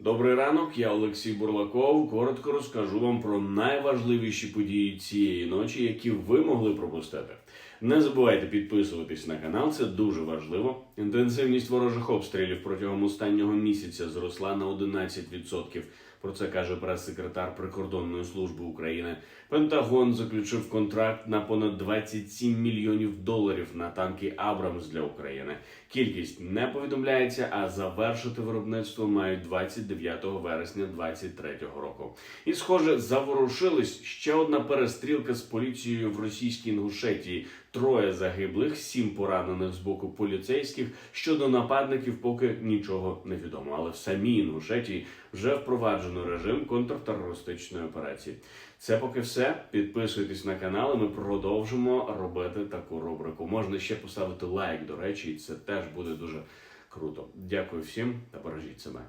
Добрий ранок, я Олексій Бурлаков. Коротко розкажу вам про найважливіші події цієї ночі, які ви могли пропустити. Не забувайте підписуватись на канал, це дуже важливо. Інтенсивність ворожих обстрілів протягом останнього місяця зросла на 11%. Про це каже прес-секретар Прикордонної служби України. Пентагон заключив контракт на понад 27 мільйонів доларів на танки Абрамс для України. Кількість не повідомляється, а завершити виробництво мають 29 вересня 2023 року. І, схоже, заворушились ще одна перестрілка з поліцією в російській Інгушетії. Троє загиблих, сім поранених з боку поліцейських. Щодо нападників, поки нічого не відомо. Але в самій Інгушетії вже впроваджено режим контртерористичної операції. Це поки все. Підписуйтесь на канал. і Ми продовжимо робити таку рубрику. Можна ще поставити лайк, до речі, і це теж буде дуже круто. Дякую всім та бережіть себе.